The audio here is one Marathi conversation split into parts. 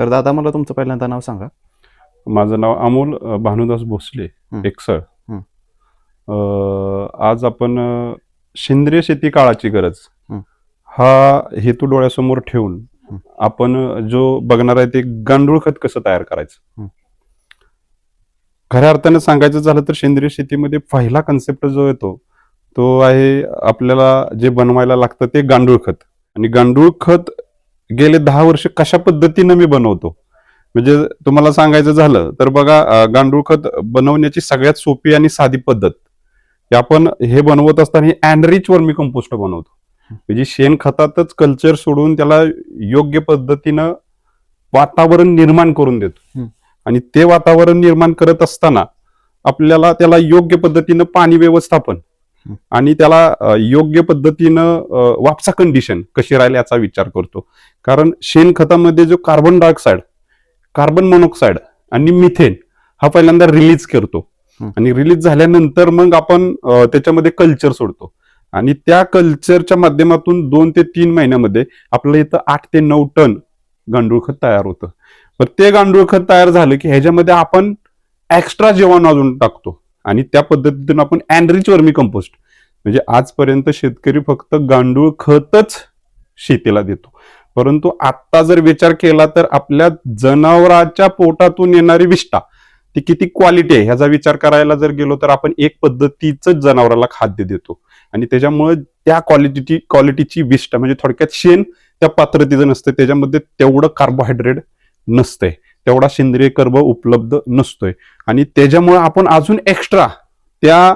तर दादा मला तुमचं पहिल्यांदा नाव सांगा माझं नाव अमोल अ, भानुदास भोसले हं. एकसळ हं. अ, आज आपण अ, सेंद्रिय शेती काळाची गरज हं. हा हेतू डोळ्यासमोर ठेवून हं. आपण अ, जो बघणार आहे ते गांडूळ खत कसं तयार करायचं हं. खऱ्या अर्थाने सांगायचं झालं तर सेंद्रिय शेतीमध्ये पहिला कन्सेप्ट जो येतो तो आहे आपल्याला जे बनवायला लागतं ते गांडूळ खत आणि गांडूळ खत गेले दहा वर्ष कशा पद्धतीनं मी बनवतो म्हणजे तुम्हाला सांगायचं झालं तर बघा गांडूळ खत बनवण्याची सगळ्यात सोपी आणि साधी पद्धत आपण हे बनवत असताना अँडरिच वर्मी कंपोस्ट बनवतो म्हणजे शेणखतातच कल्चर सोडून त्याला योग्य पद्धतीनं वातावरण निर्माण करून देतो हं. आणि ते वातावरण निर्माण करत असताना आपल्याला त्याला योग्य पद्धतीनं पाणी व्यवस्थापन हं. आणि त्याला योग्य पद्धतीनं वापसा कंडिशन कशी राहील याचा विचार करतो. कारण शेणखतामध्ये जो कार्बन डायऑक्साईड कार्बन मोनॉक्साईड आणि मिथेन हा पहिल्यांदा रिलीज करतो. आणि रिलीज झाल्यानंतर मग आपण त्याच्यामध्ये कल्चर सोडतो. आणि त्या कल्चरच्या माध्यमातून दोन ते तीन महिन्यामध्ये आपल्या इथं आठ ते नऊ टन गांडूळ खत तयार होतं. पण ते गांडूळ खत तयार झालं की ह्याच्यामध्ये आपण एक्स्ट्रा जेवण अजून टाकतो. आणि त्या पद्धतीतून आपण अँड्रिच वर्मी कंपोस्ट म्हणजे आजपर्यंत शेतकरी फक्त गांडूळ खतच शेतीला देतो. परंतु आता जर विचार केला तर आपल्या जनावराच्या पोटातून येणारी विष्ठा ती किती क्वालिटी आहे ह्याचा विचार करायला जर गेलो तर आपण एक पद्धतीच जनावराला खाद्य देतो. आणि त्याच्यामुळे त्या क्वालिटीची क्वालिटीची विष्ठा म्हणजे थोडक्यात शेण त्या पात्रतेचं नसतं त्याच्यामध्ये तेवढं कार्बोहायड्रेट नसतंय. तेवढा सेंद्रिय कर्ब उपलब्ध नसतोय. आणि त्याच्यामुळे आपण अजून एक्स्ट्रा त्या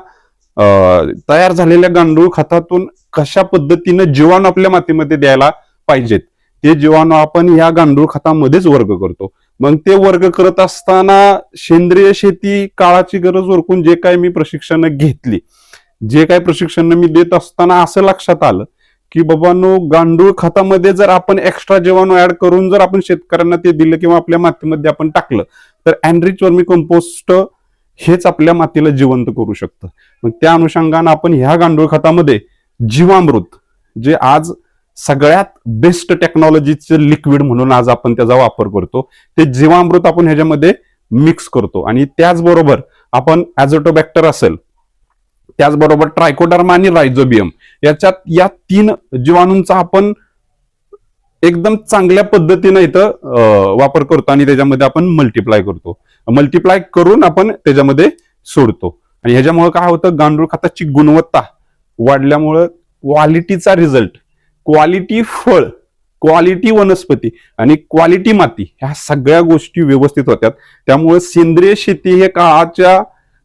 तयार झालेल्या गांडूळ खतातून कशा पद्धतीनं जीवाणू आपल्या मातीमध्ये द्यायला पाहिजेत? ते जीवाणू आपण या गांडूळ खतामध्येच वर्ग करतो. मग ते वर्ग करत असताना सेंद्रिय शेती काळाची गरज ओळखून जे काय मी प्रशिक्षण घेतली जे काय प्रशिक्षण मी देत असताना असं लक्षात आलं की बाबांनो गांडूळ खतामध्ये जर आपण एक्स्ट्रा जीवाणू ऍड करून जर आपण शेतकऱ्यांना ते दिलं किंवा आपल्या मातीमध्ये आपण टाकलं तर अँड्रिच वर्मी कंपोस्ट हेच आपल्या मातीला जिवंत करू शकतं. मग त्या अनुषंगानं आपण ह्या गांडूळ खतामध्ये जीवामृत जे आज सगळ्यात बेस्ट टेक्नॉलॉजीचं लिक्विड म्हणून आज आपण त्याचा वापर करतो ते जीवामृत आपण ह्याच्यामध्ये मिक्स करतो. आणि त्याचबरोबर आपण ॲझोटोबॅक्टर असेल त्याचबरोबर ट्रायकोडर्मा आणि रायझोबियम. याच्यात या तीन जीवाणूंचा आपण एकदम चांगल्या पद्धतीनं इथं वापर करतो आणि त्याच्यामध्ये आपण मल्टिप्लाय करतो. मल्टिप्लाय करून आपण त्याच्यामध्ये सोडतो. आणि ह्याच्यामुळे काय होतं? गांडूळ खताची गुणवत्ता वाढल्यामुळं क्वालिटीचा रिझल्ट क्वालिटी फळ क्वालिटी वनस्पती आणि क्वालिटी माती ह्या सगळ्या गोष्टी व्यवस्थित होत्यात. त्यामुळे सेंद्रिय शेती हे काळाच्या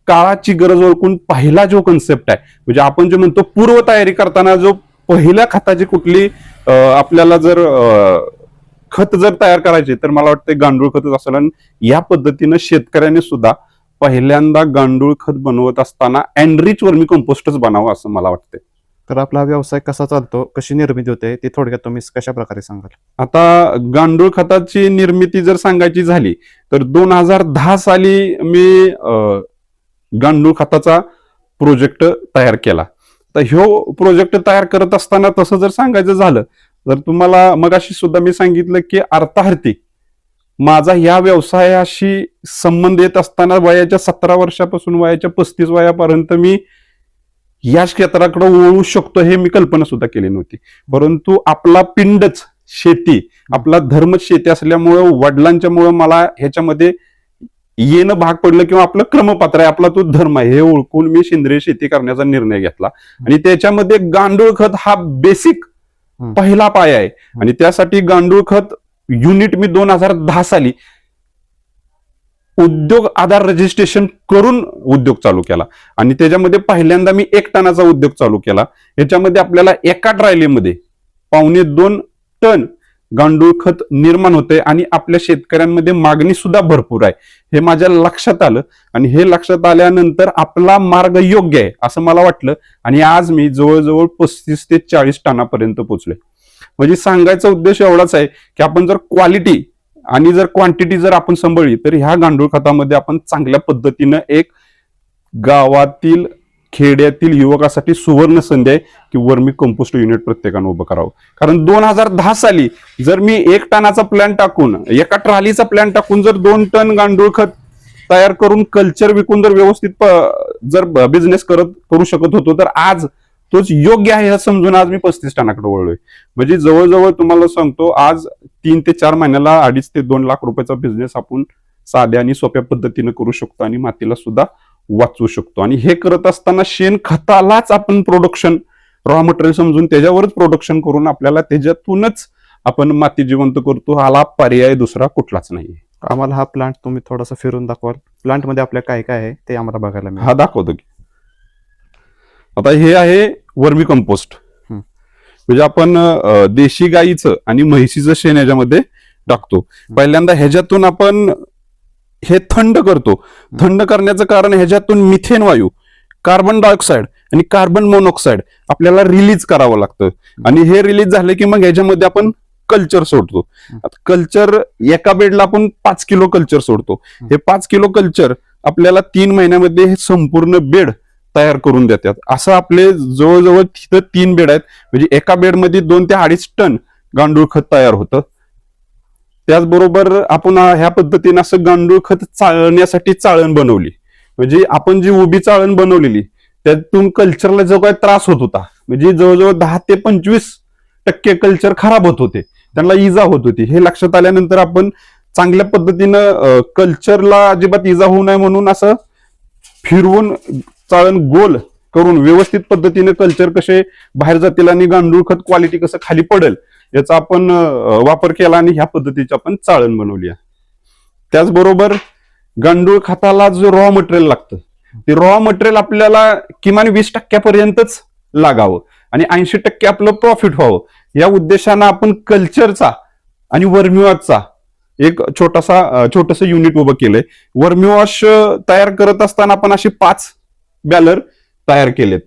काळाची गरज ओळखून पहिला जो कन्सेप्ट आहे म्हणजे आपण जे म्हणतो पूर्व तयारी करताना जो पहिल्या खताची कुठली आपल्याला जर खत जर तयार करायचे तर मला वाटतं गांडूळ खतच असेल. आणि या पद्धतीनं शेतकऱ्यांनी सुद्धा पहिल्यांदा गांडूळ खत बनवत असताना अँड्रिच वर्मी कंपोस्टच बनावं असं मला वाटतं तर आपला हा व्यवसाय कसा चालतो कशी निर्मिती होते ते थोडक्यात तुम्ही कशा प्रकारे सांगाल? आता गांडूळ खताची निर्मिती जर सांगायची झाली तर दोन हजार दहा साली मी गांडूळ खताचा प्रोजेक्ट तयार केला. तर ह्यो प्रोजेक्ट तयार करत असताना तसं जर सांगायचं झालं तर तुम्हाला मगाशी सुद्धा मी सांगितलं की अर्थार्थी माझा या व्यवसायाशी संबंध येत असताना वयाच्या सतरा वर्षापासून वयाच्या पस्तीस वयापर्यंत मी या क्षेत्राकडे वळू शकतो हे मी कल्पना सुद्धा केली नव्हती. परंतु आपला पिंडच शेती आपला धर्म शेती असल्यामुळं वडिलांच्यामुळं मला ह्याच्यामध्ये येणं भाग पडलं किंवा आपलं क्रमपात्र आहे आपला तो धर्म आहे हे ओळखून मी सेंद्रिय शेती करण्याचा निर्णय घेतला. आणि त्याच्यामध्ये गांडूळ खत हा बेसिक. पहिला पाय आहे. आणि त्यासाठी गांडूळ खत युनिट मी दोन हजार दहा साली उद्योग आधार रजिस्ट्रेशन करून उद्योग चालू केला. आणि त्याच्यामध्ये पहिल्यांदा मी एक टनाचा उद्योग चालू केला. याच्यामध्ये आपल्याला एका ट्रायलीमध्ये पावणे दोन टन गांडूळ खत निर्माण होते आणि आपल्या शेतकऱ्यांमध्ये मागणी सुद्धा भरपूर आहे. हे माझ्या लक्षात आलं आणि हे लक्षात आल्यानंतर आपला मार्ग योग्य आहे असं मला वाटलं आणि आज मी जवळजवळ पस्तीस ते चाळीस टनापर्यंत पोहोचलोय म्हणजे सांगायचा उद्देश एवढाच आहे की आपण जर क्वालिटी आणि जर क्वांटिटी जर आपण सांभाळली तर ह्या गांडूळ खतामध्ये आपण चांगल्या पद्धतीनं एक गावातील खेड्यातील युवकासाठी सुवर्ण संधी आहे की वर्मी कंपोस्ट युनिट प्रत्येकानं उभं करावं. कारण दोन हजार दहा साली जर मी एक टनाचा प्लॅन टाकून एका ट्रालीचा प्लॅन टाकून जर दोन टन गांडूळ खत तयार करून कल्चर विकून जर व्यवस्थित प- जर बिझनेस करत करू शकत होतो तर आज तोच योग्य आहे हे समजून आज मी पस्तीस टनाकडे वळलोय. म्हणजे जवळजवळ तुम्हाला सांगतो आज तीन ते चार महिन्याला अडीच ते दोन लाख रुपयाचा बिझनेस आपण साध्या आणि सोप्या पद्धतीने करू शकतो आणि मातीला सुद्धा वाचवू शकतो. आणि हे करत असताना शेण खतालाच आपण प्रोडक्शन रॉ मटेरियल समजून त्याच्यावरच प्रोडक्शन करून आपल्याला त्याच्यातूनच आपण माती जिवंत करतो. हाला पर्याय दुसरा कुठलाच नाही आम्हाला हा प्लांट तुम्ही थोडासा फिरून दाखवाल. प्लांटमध्ये आपल्या काय काय आहे ते आम्हाला बघायला मिळेल. हा दाखवतो की. आता हे आहे वर्मी कंपोस्ट. म्हणजे आपण देशी गाईचं आणि म्हैसीचं शेण याच्यामध्ये टाकतो. पहिल्यांदा ह्याच्यातून आपण हे थंड करतो. थंड करण्याचं कारण ह्याच्यातून मिथेन वायू कार्बन डायऑक्साईड आणि कार्बन मोनॉक्साईड आपल्याला रिलीज करावं लागतं. आणि हे रिलीज झालं की मग ह्याच्यामध्ये आपण कल्चर सोडतो. कल्चर एका बेडला आपण पाच किलो कल्चर सोडतो. हे पाच किलो कल्चर आपल्याला तीन महिन्यामध्ये हे संपूर्ण बेड तयार करून देतात. असं आपले जवळजवळ तिथं तीन बेड आहेत. म्हणजे एका बेडमध्ये दोन ते अडीच टन गांडूळ खत तयार होतं. त्याचबरोबर आपण ह्या पद्धतीने असं गांडूळ खत चाळण्यासाठी चाळण बनवली. म्हणजे आपण जी उभी चाळण बनवलेली त्यातून कल्चरला जो काही त्रास होत होता म्हणजे जवळजवळ दहा ते पंचवीस टक्के कल्चर खराब होत होते. त्यांना इजा होत होती. हे लक्षात आल्यानंतर आपण चांगल्या पद्धतीनं कल्चरला अजिबात इजा होऊ नये म्हणून असं फिरवून चाळण गोल करून व्यवस्थित पद्धतीने कल्चर कसे बाहेर जातील आणि गांडूळ खत क्वालिटी कसं खाली पडेल याचा आपण वापर केला आणि ह्या पद्धतीची आपण चाळण बनवली आहे. त्याचबरोबर गांडूळ खताला जो रॉ मटेरियल लागतं ते रॉ मटेरियल आपल्याला किमान वीस टक्क्यापर्यंतच लागावं आणि ऐंशी टक्के आपलं प्रॉफिट व्हावं. या उद्देशानं आपण कल्चरचा आणि वर्म्युआचा एक छोटासा छोटस युनिट उभं केलंय. वर्म्युवॉश तयार करत असताना आपण असे पाच बॅलर तयार केलेत.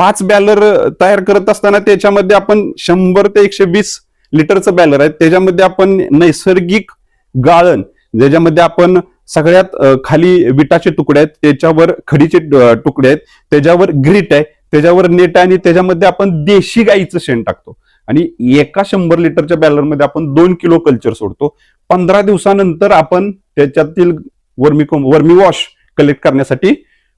पाच बॅलर तयार करत असताना त्याच्यामध्ये आपण शंभर ते एकशे वीस लिटरचं बॅलर आहे. त्याच्यामध्ये आपण नैसर्गिक गाळण ज्याच्यामध्ये आपण सगळ्यात खाली विटाचे तुकडे आहेत त्याच्यावर खडीचे तुकडे आहेत त्याच्यावर ग्रीट आहे त्याच्यावर नेट आहे आणि त्याच्यामध्ये आपण देशी गाईचं शेण टाकतो. आणि एका शंभर लिटरच्या बॅलरमध्ये आपण दोन किलो कल्चर सोडतो. पंधरा दिवसानंतर आपण त्याच्यातील वर्मी वर्मी वॉश कलेक्ट करण्यासाठी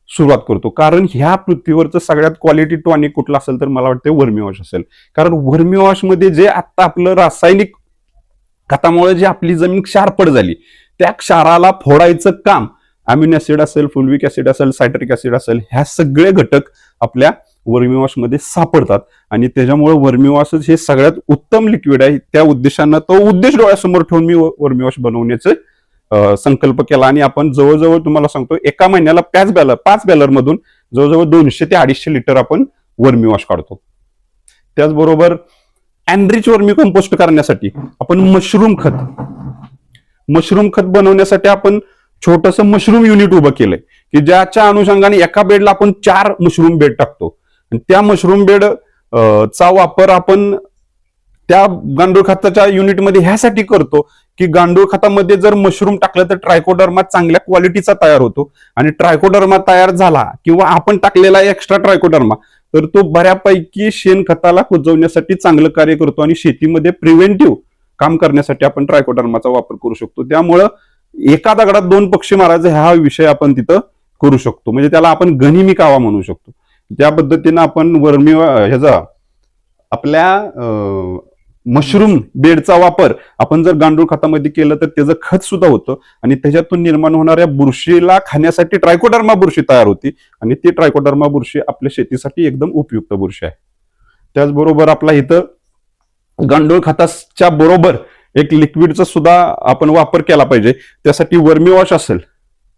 सुरुवात करतो. कारण ह्या पृथ्वीवरचं सगळ्यात क्वालिटी टॉनिक कुठला असेल तर मला वाटतं वर्मी वॉश असेल. कारण वर्मी जे आता आपलं रासायनिक खतामुळे जी आपली जमीन क्षारपड झाली त्या क्षाराला फोडायचं काम अमिनो ऍसिड असेल फुलविक ऍसिड असेल सायट्रिक ऍसिड असेल ह्या सगळे घटक आपल्या वर्मीवॉशमध्ये सापडतात. आणि त्याच्यामुळे वर्मीवॉश हे सगळ्यात उत्तम लिक्विड आहे. त्या उद्देशानं तो उद्देश डोळ्यासमोर ठेवून मी वर्मीवॉश बनवण्याचं संकल्प केला आणि आपण जवळजवळ तुम्हाला सांगतो एका महिन्याला पाच बॅलर पाच बॅलर मधून जवळजवळ दोनशे ते अडीचशे लिटर आपण वर्मीवॉश काढतो. त्याचबरोबर अँड्रिच वर्मी कंपोस्ट करण्यासाठी आपण मशरूम खत मशरूम खत बनवण्यासाठी आपण छोटस मशरूम युनिट उभं केलंय की ज्याच्या अनुषंगाने एका बेडला आपण चार मशरूम बेड टाकतो. आणि त्या मशरूम बेड चा वापर आपण त्या गांडूळ खताच्या युनिटमध्ये ह्यासाठी करतो की गांडूळ खतामध्ये जर मशरूम टाकलं तर ट्रायकोडर्मा चांगल्या क्वालिटीचा तयार होतो. आणि ट्रायकोडर्मा तयार झाला किंवा आपण टाकलेला एक्स्ट्रा ट्रायकोडर्मा तर तो बऱ्यापैकी शेणखताला कुजवण्यासाठी चांगलं कार्य करतो आणि शेतीमध्ये प्रिव्हेंटिव्ह काम करण्यासाठी आपण ट्रायकोडर्माचा वापर करू शकतो. त्यामुळं एका दगडात दोन पक्षी मारायचा हा विषय आपण तिथं करू शकतो. म्हणजे त्याला आपण गनिमी कावा म्हणू शकतो. त्या पद्धतीनं आपण वर्मी ह्याचा आपल्या मशरूम बेडचा वापर आपण जर गांडूळ खतामध्ये केलं तर त्याचं खत सुद्धा होतं. आणि त्याच्यातून निर्माण होणाऱ्या बुरशीला खाण्यासाठी ट्रायकोडर्मा बुरशी तयार होती. आणि ती ट्रायकोडर्मा बुरशी आपल्या शेतीसाठी एकदम उपयुक्त बुरशी आहे. त्याचबरोबर आपला इथं गांडूळ खताच्या बरोबर एक लिक्विडचा सुद्धा आपण वापर केला पाहिजे. त्यासाठी वर्मी वॉश असेल.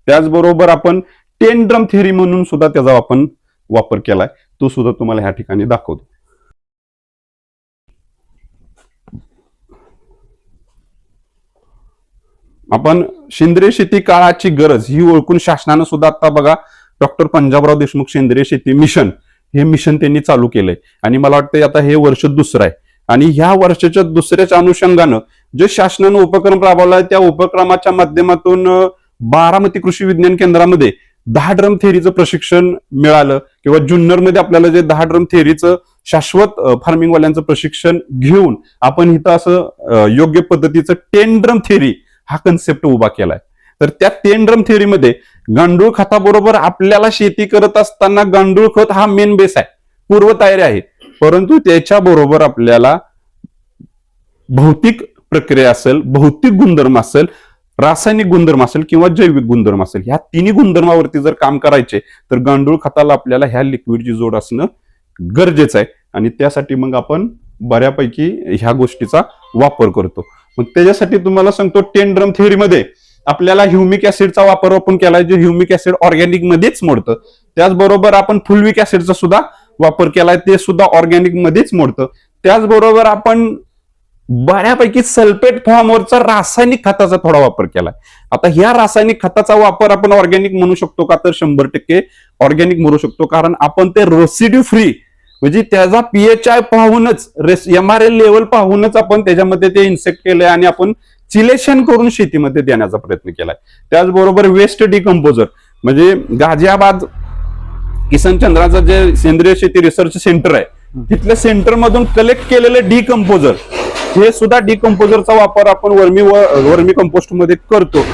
त्याचबरोबर आपण टेन ड्रम थेरी म्हणून सुद्धा त्याचा आपण वापर केलाय. तो सुद्धा तुम्हाला ह्या ठिकाणी दाखवतो. आपण सेंद्रिय शेती काळाची गरज ही ओळखून शासनानं सुद्धा आता बघा डॉक्टर पंजाबराव देशमुख सेंद्रिय शेती मिशन हे मिशन त्यांनी चालू केलंय. आणि मला वाटतं आता हे वर्ष दुसरं आहे. आणि ह्या वर्षाच्या दुसऱ्याच्या अनुषंगानं जे शासनानं उपक्रम राबवला त्या उपक्रमाच्या माध्यमातून बारामती कृषी विज्ञान केंद्रामध्ये दहा ड्रम थेरीचं प्रशिक्षण मिळालं किंवा जुन्नरमध्ये आपल्याला जे दहा ड्रम थेअरीचं शाश्वत फार्मिंग वाल्यांचं प्रशिक्षण घेऊन आपण इथं असं योग्य पद्धतीचं टेन ड्रम थेअरी हा कन्सेप्ट उभा केलाय. तर त्या टेन ड्रम थेअरीमध्ये गांडूळ खताबरोबर आपल्याला शेती करत असताना गांडूळ खत हा मेन बेस आहे. पूर्व तयारी आहे. परंतु त्याच्याबरोबर आपल्याला भौतिक प्रक्रिया असेल भौतिक गुणधर्म असेल रासायनिक गुणधर्म असेल किंवा जैविक गुणधर्म असेल ह्या तिन्ही गुणधर्मावरती जर काम करायचे तर गांडूळ खताला आपल्याला ह्या लिक्विडची जोड असणं गरजेचं आहे. आणि त्यासाठी मग आपण बऱ्यापैकी ह्या गोष्टीचा वापर करतो. मग त्याच्यासाठी तुम्हाला सांगतो टेन ड्रम थेअरीमध्ये आपल्याला ह्युमिक ऍसिडचा वापर आपण केलाय जे ह्युमिक ऍसिड ऑर्गॅनिक मध्येच मोडतं. त्याचबरोबर आपण फुलविक ऍसिडचा सुद्धा वापर केलाय ते सुद्धा ऑर्गॅनिक मध्येच मोडतं. त्याचबरोबर आपण बऱ्यापैकी सल्फेट फॉर्मवरचा रासायनिक खताचा थोडा वापर केलाय. आता ह्या रासायनिक खताचा वापर आपण ऑर्गॅनिक म्हणू शकतो का? तर शंभर टक्के ऑर्गॅनिक म्हणू शकतो. कारण आपण ते रेसिड्यू फ्री म्हणजे त्याचा पीएच आय पाहूनच एमआरएल लेवल पाहूनच आपण त्याच्यामध्ये ते इन्सेक्ट केलंय आणि आपण चिलेशन करून शेतीमध्ये देण्याचा प्रयत्न केलाय. त्याचबरोबर वेस्ट डिकम्पोजर म्हणजे गाझियाबाद किसन चंद्राचं जे सेंद्रिय शेती रिसर्च सेंटर आहे तिथल्या सेंटर मधून कलेक्ट केलेले डिकम्पोजर हे सुद्धा डिकम्पोजरचा वापर आपण वर्मी वर्मी कंपोस्टमध्ये करतो.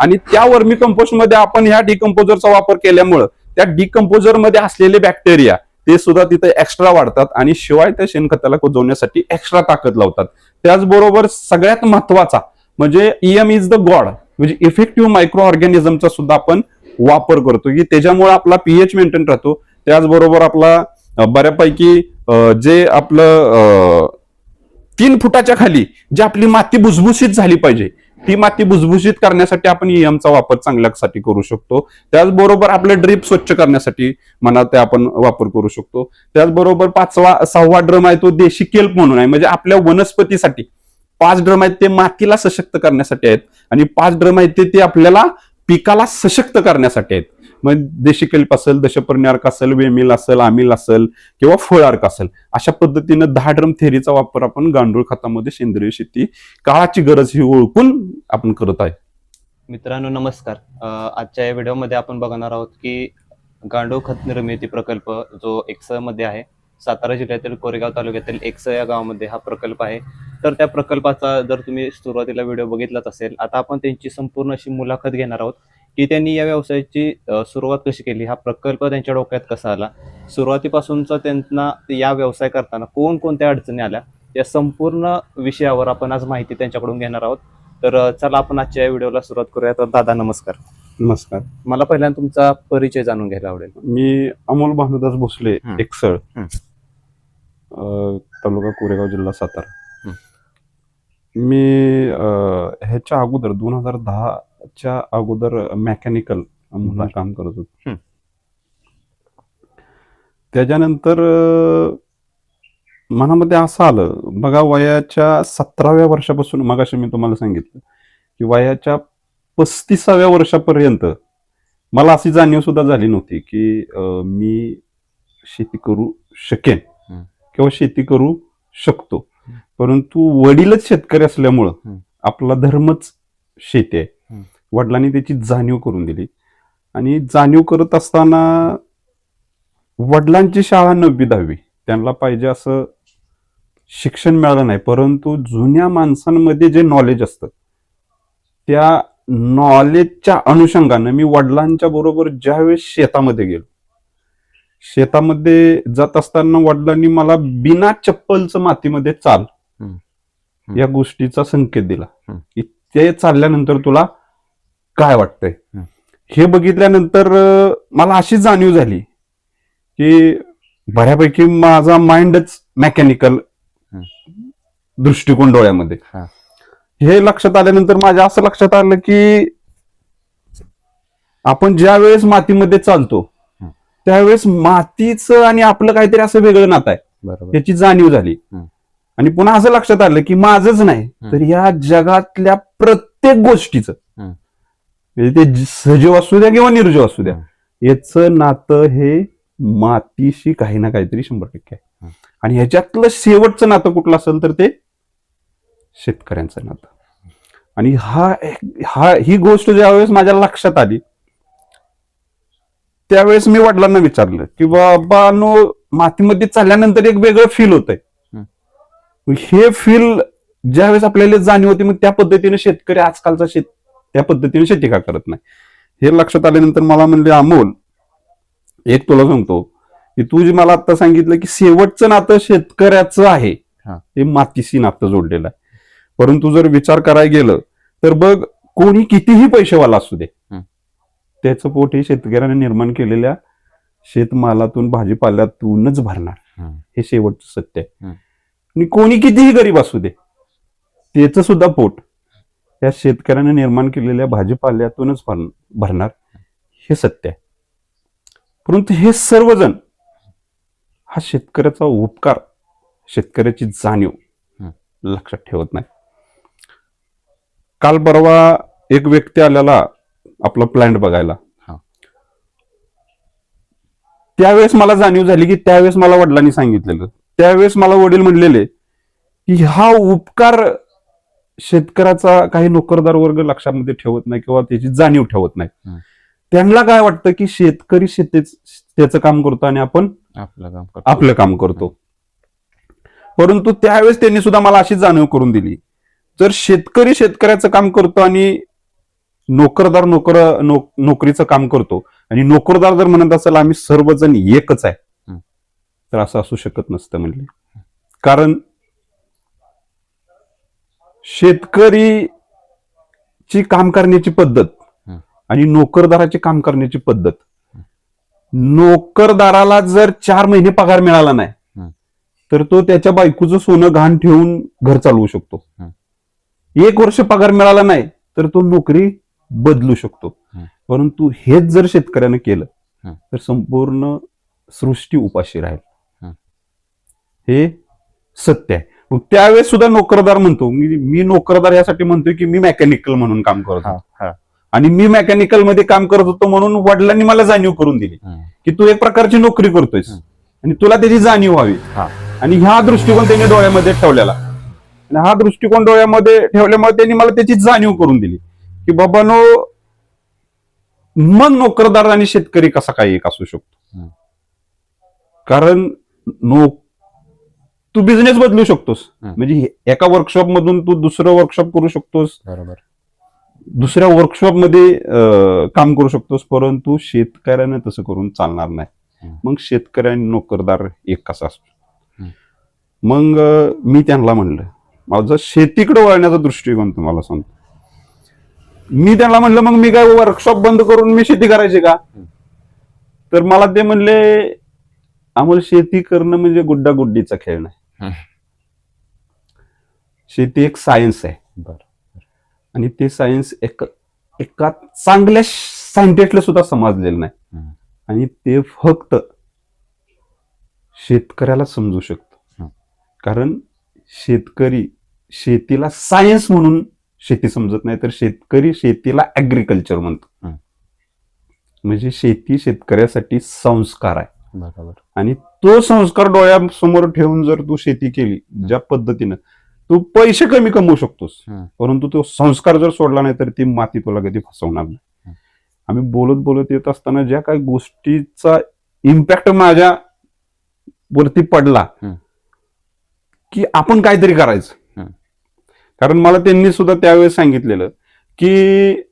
आणि त्या वर्मी कंपोस्टमध्ये आपण ह्या डिकम्पोजरचा वापर केल्यामुळं त्या डिकम्पोजरमध्ये असलेले बॅक्टेरिया ते सुद्धा तिथे एक्स्ट्रा वाढतात आणि शिवाय त्या शेणखताला कुजवण्यासाठी एक्स्ट्रा ताकद लावतात. त्याचबरोबर सगळ्यात महत्त्वाचा म्हणजे इएम इज द गॉड म्हणजे इफेक्टिव्ह मायक्रो ऑर्गॅनिझमचा सुद्धा आपण वापर करतो. की त्याच्यामुळे आपला पीएच मेंटेन राहतो. त्याचबरोबर आपला बऱ्यापैकी जे आपलं तीन फुटाच्या खाली जी आपली माती भुसभुशीत झाली पाहिजे ती माती भुसभुशीत करण्यासाठी आपण ईएमचा वापर चांगल्यासाठी करू शकतो. त्याचबरोबर आपले ड्रीप स्वच्छ करण्यासाठी म्हणा ते आपण वापर करू शकतो. त्याचबरोबर पाचवा सहावा ड्रम आहे तो देशी केल्प म्हणून आहे. म्हणजे आपल्या वनस्पतीसाठी पाच ड्रम आहेत ते मातीला सशक्त करण्यासाठी आहेत. आणि पाच ड्रम आहेत ते ते आपल्याला पिकाला सशक्त करण्यासाठी आहेत. मग देशी केल्प असेल दशपर्णी अर्क असेल वेमिल असेल आमिल असेल किंवा फळ अर्क असेल अशा पद्धतीनं दहा ड्रम थेरीचा वापर आपण गांडूळ खतामध्ये सेंद्रिय शेती काळाची गरज ही ओळखून आपण करत आहे. मित्रांनो नमस्कार. आजच्या या व्हिडिओमध्ये आपण बघणार आहोत की गांडूळ खत निर्मिती प्रकल्प जो एक्समध्ये आहे सातारा जिल्ह्यातील कोरेगाव तालुक्यातील एक्स या गावामध्ये हा प्रकल्प आहे. तर त्या प्रकल्पाचा जर तुम्ही सुरुवातीला व्हिडिओ बघितलाच असेल आता आपण त्यांची संपूर्ण अशी मुलाखत घेणार आहोत की त्यांनी या व्यवसायाची सुरुवात कशी केली? हा प्रकल्प त्यांच्या डोक्यात कसा आला? सुरुवातीपासूनचा त्यांना या व्यवसाय करताना कोणकोणत्या अडचणी आल्या? या संपूर्ण विषयावर आपण आज माहिती त्यांच्याकडून घेणार आहोत. तर चला आपण आजच्या या व्हिडिओला सुरुवात करूया. तर दादा नमस्कार. नमस्कार. मला पहिल्यांदा तुमचा परिचय जाणून घ्यायला आवडेल. मी अमोल भानुदास भोसले. एकसळ तालुका कोरेगाव जिल्हा सातारा. मी ह्याच्या अगोदर दोन हजार दहाच्या अगोदर मेकॅनिकल म्हणून. काम करत होतो. त्याच्यानंतर मनामध्ये असं आलं बघा वयाच्या सतराव्या वर्षापासून मगाशी मी तुम्हाला सांगितलं की वयाच्या पस्तीसाव्या वर्षापर्यंत मला अशी जाणीव सुद्धा झाली नव्हती की मी शेती करू शकेन. किंवा शेती करू शकतो. परंतु वडीलच शेतकरी असल्यामुळं. आपला धर्मच शेती आहे. वडिलांनी त्याची जाणीव करून दिली आणि जाणीव करत असताना वडिलांची शाळा नववी दहावी त्यांना पाहिजे असं शिक्षण मिळालं नाही परंतु जुन्या माणसांमध्ये जे नॉलेज असतं त्या नॉलेजच्या अनुषंगानं मी वडिलांच्या बरोबर ज्यावेळेस शेतामध्ये गेलो शेतामध्ये जात असताना वडिलांनी मला बिना चप्पलचं मातीमध्ये चाल. या गोष्टीचा संकेत दिला ते चालल्यानंतर तुला काय वाटतंय. हे बघितल्यानंतर मला अशी जाणीव झाली की बऱ्यापैकी माझा माइंडच मेकॅनिकल दृष्टिकोन डोळ्यामध्ये हा. लक्षात आल्यानंतर माझ्या असं लक्षात आलं की आपण ज्या वेळेस मातीमध्ये चालतो. त्यावेळेस मातीचं आणि आपलं काहीतरी असं वेगळं नातं आहे बरोबर याची जाणीव झाली हं. आणि पुन्हा असं लक्षात आलं की माझंच नाही हं. तर या जगातल्या प्रत्येक गोष्टीचं हं. म्हणजे ते ज- सजीव असू द्या किंवा निर्जीव असू द्या हं. याचं नातं हे मातीशी काही ना काहीतरी शंभर टक्के आहे. आणि ह्याच्यातलं शेवटचं नातं कुठलं असेल तर ते शेतकऱ्यांचं नातं आणि हा हा ही गोष्ट ज्यावेळेस माझ्या लक्षात आली त्यावेळेस मी वडिलांना विचारलं की बाबा नो मातीमध्ये चालल्यानंतर एक वेगळं फील होतंय हे फील ज्यावेळेस आपल्याला जाणीव होती मग त्या पद्धतीने शेतकरी आजकालचा शेत त्या पद्धतीने शेती का करत नाही हे लक्षात आल्यानंतर मला म्हणले अमोल एक तुला सांगतो की तू जे मला आता सांगितलं की शेवटचं नातं शेतकऱ्याचं आहे हा. ते मातीशी नातं जोडलेलं आहे परंतु जर विचार करायला गेलं तर बघ कोणी कितीही पैसेवाला असू दे. त्याचं पोट हे शेतकऱ्याने निर्माण केलेल्या शेतमालातून भाजीपाल्यातूनच भरणार. हे शेवटचं सत्य आहे. आणि कोणी कितीही गरीब असू दे त्याचं सुद्धा पोट या शेतकऱ्याने निर्माण केलेल्या भाजीपाल्यातूनच भर- भरणार. हे सत्य आहे. परंतु हे सर्वजण हा शेतकऱ्याचा उपकार शेतकऱ्याची जाणीव. लक्षात ठेवत नाही. काल परवा एक व्यक्ती आलेला आपला प्लॅन्ट बघायला. त्यावेळेस मला जाणीव झाली की त्यावेळेस मला वडिलांनी सांगितलेलं त्यावेळेस मला वडील म्हणलेले की हा उपकार शेतकऱ्याचा काही नोकरदार वर्ग लक्षामध्ये ठेवत नाही किंवा त्याची जाणीव ठेवत नाही. त्यांना काय वाटतं की शेतकरी शेतीच त्याचं काम करतो आणि आपण आपलं काम करतो. आपलं काम करतो परंतु त्यावेळेस त्यांनी सुद्धा मला अशी जाणीव करून दिली जर शेतकरी शेतकऱ्याचं काम करतो आणि नोकरदार नोकर नोक- नोकरीचं काम करतो आणि नोकरदार जर म्हणत असेल आम्ही सर्वजण एकच आहे. तर असं असू शकत नसतं म्हणले कारण शेतकरीची काम करण्याची पद्धत. आणि नोकरदाराची काम करण्याची पद्धत नोकरदाराला जर चार महिने पगार मिळाला नाही. तर तो त्याच्या बायकोचं सोनं घाण ठेवून घर चालवू शकतो. एक वर्ष पगार मिळाला नाही तर तो नोकरी बदलू शकतो. परंतु हेच जर शेतकऱ्यानं केलं. तर संपूर्ण सृष्टी उपाशी राहील हं. सत्य आहे मग त्यावेळेस सुद्धा नोकरदार म्हणतो मी मी नोकरदार यासाठी म्हणतोय की मी मेकॅनिकल म्हणून काम करतो. आणि मी मेकॅनिकलमध्ये काम करत होतो म्हणून वडिलांनी मला जाणीव करून दिली. की तू एक प्रकारची नोकरी करतोयस. आणि तुला त्याची जाणीव व्हावी. आणि हा दृष्टिकोन त्यांनी डोळ्यामध्ये ठेवलेला आणि हा दृष्टिकोन डोळ्यामध्ये ठेवल्यामुळे त्यांनी मला त्याची जाणीव करून दिली की बाबानो मग नोकरदार आणि शेतकरी कसा काय एक असू शकतो. कारण नो तू बिझनेस बदलू शकतोस. म्हणजे एका वर्कशॉप मधून तू दुसरं वर्कशॉप करू शकतोस बरोबर दुसऱ्या वर्कशॉपमध्ये काम करू शकतोस परंतु शेतकऱ्याने तसं करून चालणार नाही. मग शेतकरी आणि नोकरदार एक कसा असतो. मग मी त्यांना म्हणलं माझा शेतीकडे वळण्याचा दृष्टिकोन तुम्हाला सांगतो मी त्यांना म्हणलं मग मी काय वर्कशॉप बंद करून मी शेती करायची का. तर मला ते म्हणले आम्हाला शेती करणं म्हणजे गुड्डा गुड्डीचा खेळ नाही. शेती एक सायन्स आहे आणि ते सायन्स एक एका चांगल्या सायंटिस्टला सुद्धा समजलेलं नाही. आणि ते फक्त शेतकऱ्याला समजू शकतो. कारण शेतकरी शेतीला सायन्स म्हणून शेती समजत नाही तर शेतकरी शेतीला ऍग्रिकल्चर म्हणतो. म्हणजे शेती शेतकऱ्यासाठी संस्कार आहे बरोबर आणि तो संस्कार डोळ्यासमोर ठेवून जर तू शेती केली ज्या पद्धतीनं तू पैसे कमी कमवू शकतोस. परंतु तो संस्कार जर सोडला नाही तर ती माती तुला कधी फसवणार नाही. आम्ही बोलत बोलत येत असताना ज्या काही गोष्टीचा इम्पॅक्ट माझ्या वरती पडला. की आपण काहीतरी करायचं. कारण मला त्यांनी सुद्धा त्यावेळेस सांगितलेलं की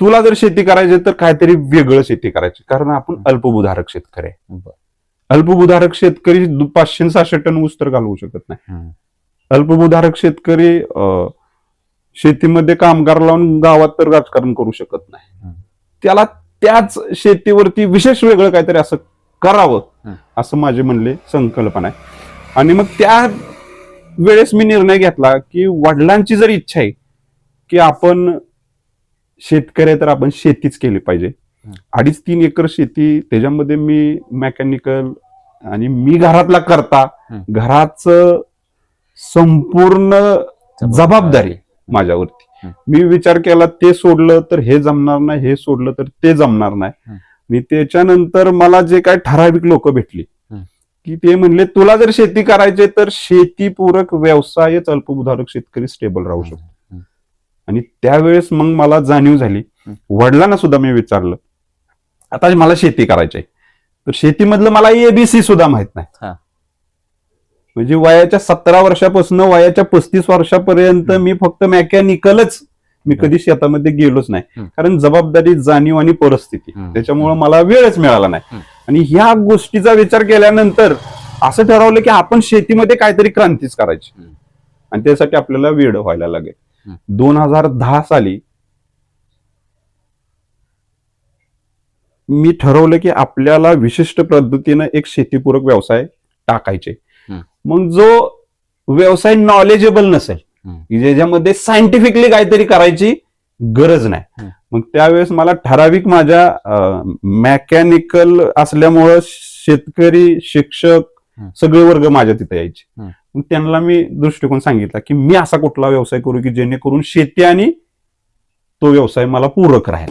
तुला जर शेती करायची तर काहीतरी वेगळं शेती करायची कारण आपण अल्पभूधारक शेतकरी आहे अल्पभूधारक शेतकरी पाचशे सहाशे टन ऊस तर घालवू शकत नाही. अल्पभूधारक शेतकरी शेतीमध्ये कामगार लावून गावात तर राजकारण करू शकत नाही. त्याला त्याच शेतीवरती विशेष वेगळं काहीतरी असं करावं. असं माझे म्हणले संकल्पना आहे आणि मग त्या वेळेस मी निर्णय घेतला की वडिलांची जर इच्छा आहे की आपण शेतकरी तर आपण शेतीच केली पाहिजे. अडीच तीन एकर शेती त्याच्यामध्ये मी मेकॅनिकल आणि मी घरातला करता घराच संपूर्ण जबाबदारी माझ्यावरती. मी विचार केला ते सोडलं तर हे जमणार नाही हे सोडलं तर ते जमणार नाही. आणि त्याच्यानंतर मला जे काय ठराविक लोक भेटली की ते म्हणले तुला जर शेती करायची तर शेतीपूरक व्यवसायच अल्पभूधारक शेतकरी स्टेबल राहू शकतो. आणि त्यावेळेस मग मला जाणीव झाली. वडिलांना सुद्धा मी विचारलं आता मला शेती करायची आहे तर शेतीमधलं मला एबीसी सुद्धा माहीत नाही. म्हणजे वयाच्या सतरा वर्षापासून वयाच्या पस्तीस वर्षापर्यंत मी फक्त मेकॅनिकलच मी. कधी शेतामध्ये गेलोच नाही. कारण जबाबदारी जाणीव आणि परिस्थिती. त्याच्यामुळे मला वेळच मिळाला नाही. आणि ह्या गोष्टीचा विचार केल्यानंतर असं ठरवलं की आपण शेतीमध्ये काहीतरी क्रांतीच करायची. आणि त्यासाठी आपल्याला वेळ व्हायला लागेल. दोन हजार दहा साली मी ठरवलं की आपल्याला विशिष्ट पद्धतीनं एक शेतीपूरक व्यवसाय टाकायचे. मग जो व्यवसाय नॉलेजेबल नसेल ज्याच्यामध्ये सायंटिफिकली काहीतरी करायची गरज नाही. मग त्यावेळेस मला ठराविक माझ्या मेकॅनिकल असल्यामुळं शेतकरी शिक्षक. सगळे वर्ग माझ्या तिथे यायचे. मग त्यांना मी दृष्टिकोन सांगितला की मी असा कुठला व्यवसाय करू की जेणेकरून शेती आणि तो व्यवसाय मला पूरक राहील.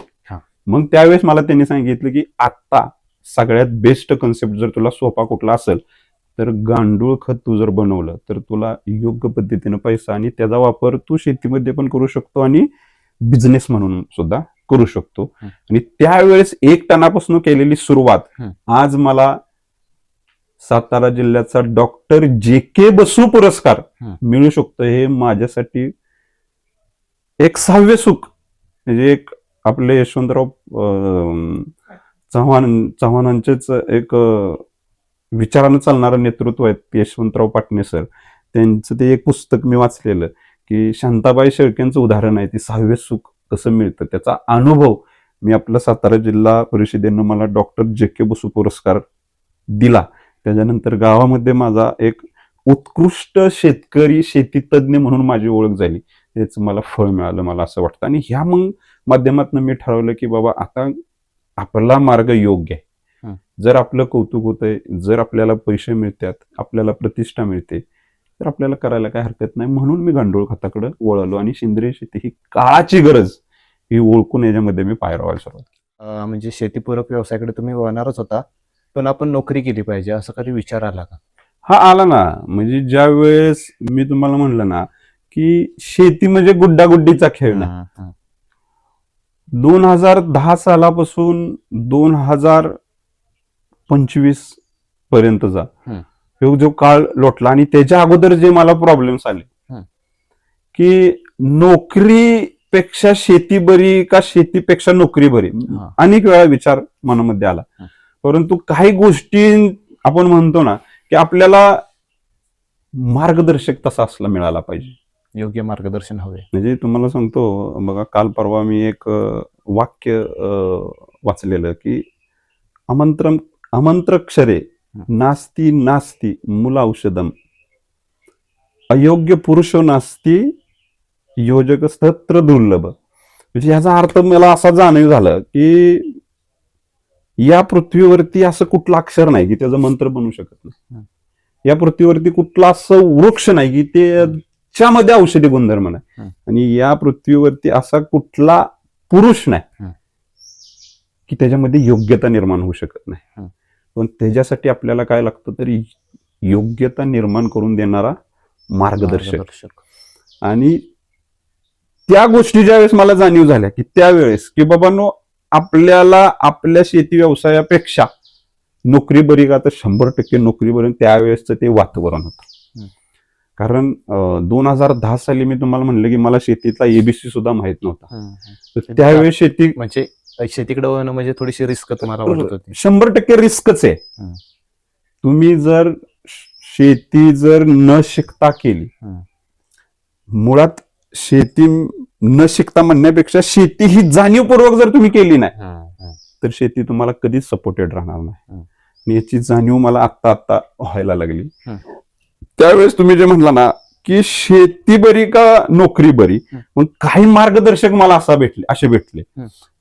मग त्यावेळेस मला त्यांनी सांगितलं की आता सगळ्यात बेस्ट कन्सेप्ट जर तुला सोपा कुठला असेल तर गांडूळ खत तू जर बनवलं तर तुला योग्य पद्धतीनं पैसा आणि त्याचा वापर तू शेतीमध्ये पण करू शकतो आणि बिझनेस म्हणून सुद्धा करू शकतो. आणि त्यावेळेस एक टनापासून केलेली सुरुवात. आज मला सातारा जिल्ह्याचा डॉक्टर जे के बसू पुरस्कार. मिळू शकतो हे माझ्यासाठी एक सहावे सुख म्हणजे एक आपले यशवंतराव चव्हाण चव्हाणांचेच एक विचारानं चालणारं नेतृत्व आहे यशवंतराव पाटणे सर त्यांचं ते एक पुस्तक मी वाचलेलं की शांताबाई शेळकेंचं उदाहरण आहे ती सहावे सुख कसं मिळतं? त्याचा अनुभव मी आपला सातारा जिल्हा परिषदेनं मला डॉक्टर जे के बसू पुरस्कार दिला. त्याच्यानंतर गावामध्ये माझा एक उत्कृष्ट शेतकरी शेती तज्ज्ञ म्हणून माझी ओळख झाली. त्याचं मला फळ मिळालं मला असं वाटतं. आणि ह्या मग माध्यमातून मी ठरवलं की बाबा आता आपला मार्ग योग्य आहे. जर आपलं कौतुक होतंय जर आपल्याला पैसे मिळतात आपल्याला प्रतिष्ठा मिळते तर आपल्याला करायला काय हरकत नाही म्हणून मी गांडूळ खताकडे वळलो आणि सेंद्रिय शेती ही काळाची गरज ही ओळखून याच्यामध्ये मी पायरवायला सुरुवात केली. म्हणजे शेतीपूरक व्यवसायाकडे तुम्ही वळणारच होता पण आपण नोकरी केली पाहिजे असं कधी विचार आला का हा आला ना म्हणजे ज्या वेळेस मी तुम्हाला म्हणलं ना की शेती म्हणजे गुड्डागुड्डीचा खेळ ना. दोन हजार दहा सालापासून दोन हजार पंचवीस पर्यंतचा. ह्यो जो काळ लोटला आणि त्याच्या अगोदर जे मला प्रॉब्लेम्स आले. की नोकरीपेक्षा शेती बरी का शेतीपेक्षा नोकरी बरी. अनेक वेळा विचार मनामध्ये आला. परंतु काही गोष्टी आपण म्हणतो ना की आपल्याला मार्गदर्शक तसा असला मिळाला पाहिजे योग्य मार्गदर्शन हवे म्हणजे तुम्हाला सांगतो बघा काल परवा मी एक वाक्य वाचलेलं की आमंत्रम आमंत्रक्षरे नास्ती नास्ती मुला औषधम. अयोग्य पुरुषो नास्ती योजक तत्र दुर्लभ. म्हणजे याचा अर्थ मला असा जाणीव झालं की या पृथ्वीवरती असं कुठलं अक्षर नाही की त्याचं मंत्र बनू शकत नाही. या पृथ्वीवरती कुठला असं वृक्ष नाही की ते च्यामध्ये औषधी गुणधर्म नाही. आणि या पृथ्वीवरती असा कुठला पुरुष नाही. की त्याच्यामध्ये योग्यता निर्माण होऊ शकत नाही. पण त्याच्यासाठी आपल्याला काय लागतं तरी योग्यता निर्माण करून देणारा मार्गदर्शक. आणि त्या गोष्टी ज्यावेळेस मला जाणीव झाल्या की त्यावेळेस की बाबांनो आपल्याला आपल्या शेती व्यवसायापेक्षा नोकरी बरी का तर शंभर टक्के नोकरी बरी. त्यावेळेसचं ते वातावरण होतं. कारण दोन हजार दहा साली मी तुम्हाला म्हणलं की मला शेतीतला एबीसी सुद्धा माहीत नव्हता. तर त्यावेळेस शेती म्हणजे शेतीकडे वळणं म्हणजे थोडीशी रिस्क तुम्हाला वाटत होती शंभर टक्के रिस्कच आहे हं. तुम्ही जर शेती जर न शिकता केली हं. मुळात शेती न शिकता म्हणण्यापेक्षा शेती ही जाणीवपूर्वक जर तुम्ही केली नाही हं, हं. तर शेती तुम्हाला कधीच सपोर्टेड राहणार नाही हं. आणि याची जाणीव मला आत्ता आत्ता व्हायला लागली हं. त्यावेळेस तुम्ही जे म्हणला ना की शेती बरी का नोकरी बरी. मग काही मार्गदर्शक मला असा भेटले असे भेटले.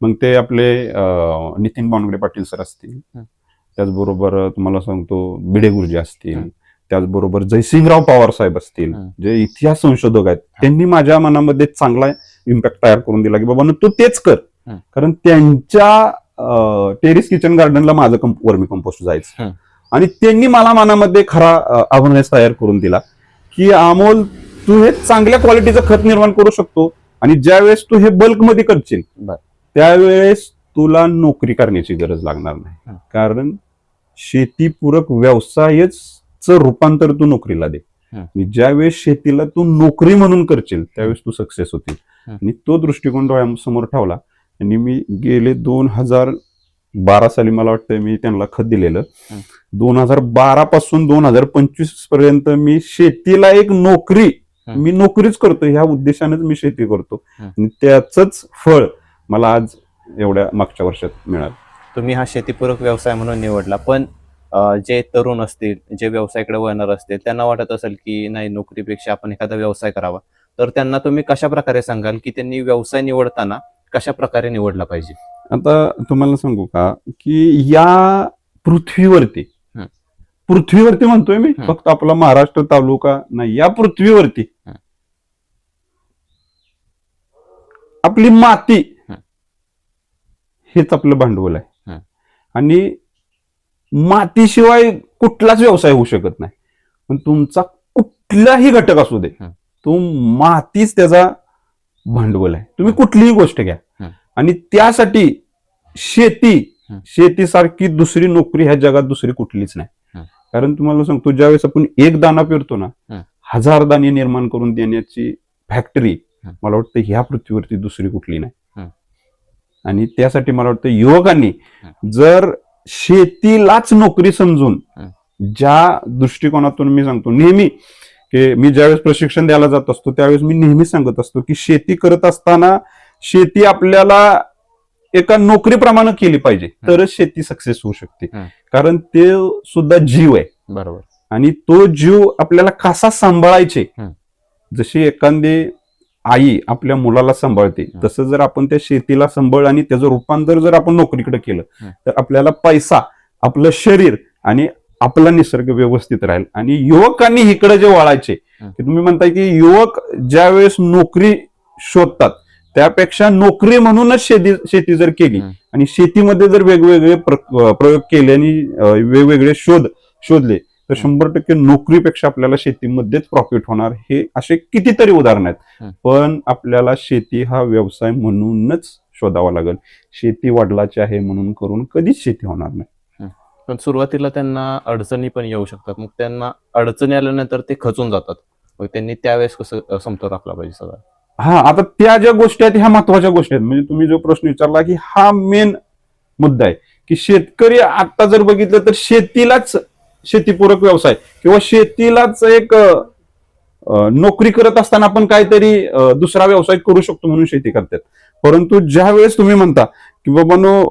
मग ते आपले नितीन बावनगडे पाटील सर असतील. त्याचबरोबर तुम्हाला सांगतो बिडे गुरुजी असतील. त्याचबरोबर जयसिंगराव पवार साहेब असतील. जे इतिहास संशोधक आहेत त्यांनी माझ्या मनामध्ये चांगला इम्पॅक्ट तयार करून दिला की बाबा तू तेच कर. कारण त्यांच्या टेरिस किचन गार्डनला माझं कंप वर्मी कंपोस्ट जायचं. आणि त्यांनी मला मनामध्ये खरा अवेअरनेस तयार करून दिला की अमोल तू हे चांगल्या क्वालिटीचं खत निर्माण करू शकतो आणि ज्यावेळेस तू हे बल्कमध्ये करशील. त्यावेळेस तुला नोकरी करण्याची गरज लागणार नाही. कारण शेतीपूरक व्यवसायच रूपांतर तू नोकरीला दे ज्यावेळेस शेतीला तू नोकरी म्हणून करशील त्यावेळेस तू सक्सेस होतील. आणि तो दृष्टिकोन डोळ्यासमोर ठेवला आणि मी गेले दोन हजार बारा साली मला वाटतं मी त्यांना खत दिलेलं. दोन हजार बारा पासून दोन हजार पंचवीसपर्यंत मी शेतीला एक नोकरी. मी नोकरीच करतो ह्या उद्देशानेच मी शेती करतो. आणि त्याच फळ मला आज एवढ्या मागच्या वर्षात मिळालं तुम्ही हा शेतीपूरक व्यवसाय म्हणून निवडला पण जे तरुण असतील जे व्यवसायाकडे वळणार असतील त्यांना वाटत असेल की नाही नोकरीपेक्षा आपण एखादा व्यवसाय करावा तर त्यांना तुम्ही कशा प्रकारे सांगाल की त्यांनी व्यवसाय निवडताना कशा प्रकारे निवडला पाहिजे आता तुम्हाला सांगू का की या पृथ्वीवरती. पृथ्वीवरती म्हणतोय मी. फक्त आपला महाराष्ट्र तालुका नाही या पृथ्वीवरती. आपली माती. हेच आपलं भांडवल आहे. आणि मातीशिवाय कुठलाच व्यवसाय होऊ शकत नाही पण तुमचा कुठलाही घटक असू दे. तो मातीच त्याचा भांडवल आहे तुम्ही कुठलीही गोष्ट घ्या. आणि त्यासाठी शेती. शेतीसारखी दुसरी नोकरी ह्या जगात दुसरी कुठलीच नाही. कारण तुम्हाला सांगतो ज्यावेळेस आपण एक दाना पेरतो ना. हजार दाणे निर्माण करून देण्याची फॅक्टरी. मला वाटतं ह्या पृथ्वीवरती दुसरी कुठली नाही. आणि त्यासाठी मला वाटतं युवकांनी. जर शेतीलाच नोकरी समजून. ज्या दृष्टिकोनातून मी सांगतो नेहमी की मी ज्यावेळेस प्रशिक्षण द्यायला जात असतो त्यावेळेस मी नेहमी सांगत असतो की शेती करत असताना शेती आपल्याला एका नोकरीप्रमाणे केली पाहिजे तरच शेती सक्सेस होऊ शकते. कारण ते सुद्धा जीव आहे बरोबर आणि तो जीव आपल्याला कसा सांभाळायचे. जशी एखादी आई आपल्या मुलाला सांभाळते. तसं जर आपण त्या शेतीला सांभाळ आणि त्याचं रूपांतर जर आपण नोकरीकडे केलं. तर आपल्याला पैसा आपलं शरीर आणि आपला निसर्ग व्यवस्थित राहील आणि युवकांनी इकडे जे वळायचे. की तुम्ही म्हणताय की युवक ज्या वेळेस नोकरी शोधतात त्यापेक्षा नोकरी म्हणूनच शेती शेती जर केली. आणि शेतीमध्ये जर वेगवेगळे प्र- प्रयोग केले आणि वेगवेगळे शोध शोधले तर. शंभर टक्के नोकरीपेक्षा आपल्याला शेतीमध्येच प्रॉफिट होणार हे असे कितीतरी उदाहरण आहेत. पण आपल्याला शेती हा व्यवसाय म्हणूनच शोधावा लागेल शेती वडिलाची आहे म्हणून करून कधीच शेती होणार नाही पण सुरुवातीला त्यांना अडचणी पण येऊ शकतात मग त्यांना अडचणी आल्यानंतर ते खचून जातात मग त्यांनी त्यावेळेस कसं समतोल राखला पाहिजे सगळं हा आता त्या ज्या गोष्टी आहेत ह्या महत्त्वाच्या गोष्टी आहेत म्हणजे तुम्ही जो प्रश्न विचारला की हा मेन मुद्दा आहे की शेतकरी आता जर बघितलं तर शेतीलाच शेतीपूरक व्यवसाय किंवा शेतीलाच एक नोकरी करत असताना आपण काहीतरी दुसरा व्यवसाय करू शकतो म्हणून शेती करतात परंतु ज्या वेळेस तुम्ही म्हणता की बाबानो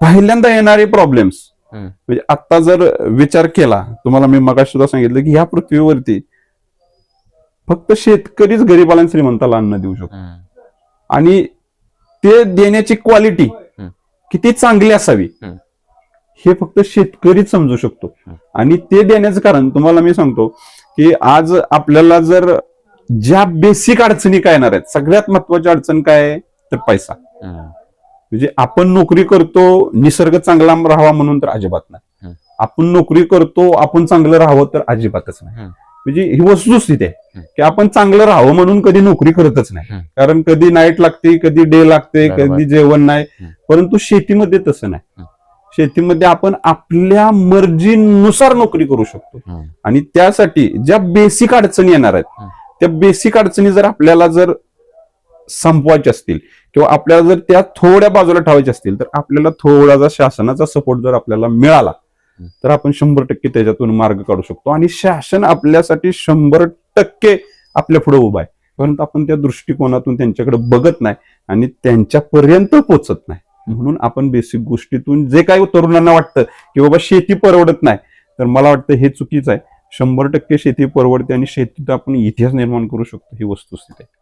पहिल्यांदा येणारे प्रॉब्लेम्स. म्हणजे आता जर विचार केला तुम्हाला मी मगाशी सुद्धा सांगितलं की ह्या पृथ्वीवरती फक्त शेतकरीच गरीबाला श्रीमंताला अन्न देऊ शकतो आणि ते देण्याची क्वालिटी. किती चांगली असावी हं. फक्त शेतकरीच समजू शकतो. आणि ते देण्याचं कारण तुम्हाला मी सांगतो की आज आपल्याला जर ज्या बेसिक अडचणी काय येणार आहेत सगळ्यात महत्वाची अडचण काय आहे तर पैसा म्हणजे आपण नोकरी करतो निसर्ग चांगला राहावा म्हणून तर अजिबात नाही. आपण नोकरी करतो आपण चांगलं राहावं तर अजिबातच नाही. म्हणजे ही वस्तुस्थिती आहे. की आपण चांगलं राहावं म्हणून कधी नोकरी करतच नाही. कारण कधी नाईट लागते कधी डे लागते. कधी जेवण नाही. परंतु शेतीमध्ये तसं नाही. शेतीमध्ये आपण आपल्या मर्जीनुसार नोकरी करू शकतो आणि त्यासाठी ज्या बेसिक अडचणी येणार आहेत. त्या बेसिक अडचणी जर आपल्याला जर संपवायच्या असतील किंवा आपल्याला जर त्या थोड्या बाजूला ठेवायच्या असतील तर आपल्याला थोडासा शासनाचा सपोर्ट जर आपल्याला मिळाला. तर आपण शंभर टक्के त्याच्यातून मार्ग काढू शकतो. आणि शासन आपल्यासाठी शंभर टक्के आपल्या पुढे उभा आहे. परंतु आपण त्या दृष्टिकोनातून त्यांच्याकडे बघत नाही आणि त्यांच्यापर्यंत पोचत नाही. म्हणून आपण बेसिक गोष्टीतून जे काही तरुणांना वाटतं की बाबा शेती परवडत नाही तर मला वाटतं हे चुकीचं आहे. शंभर टक्के शेती परवडते आणि शेतीत आपण इतिहास निर्माण करू शकतो. ही वस्तुस्थिती आहे.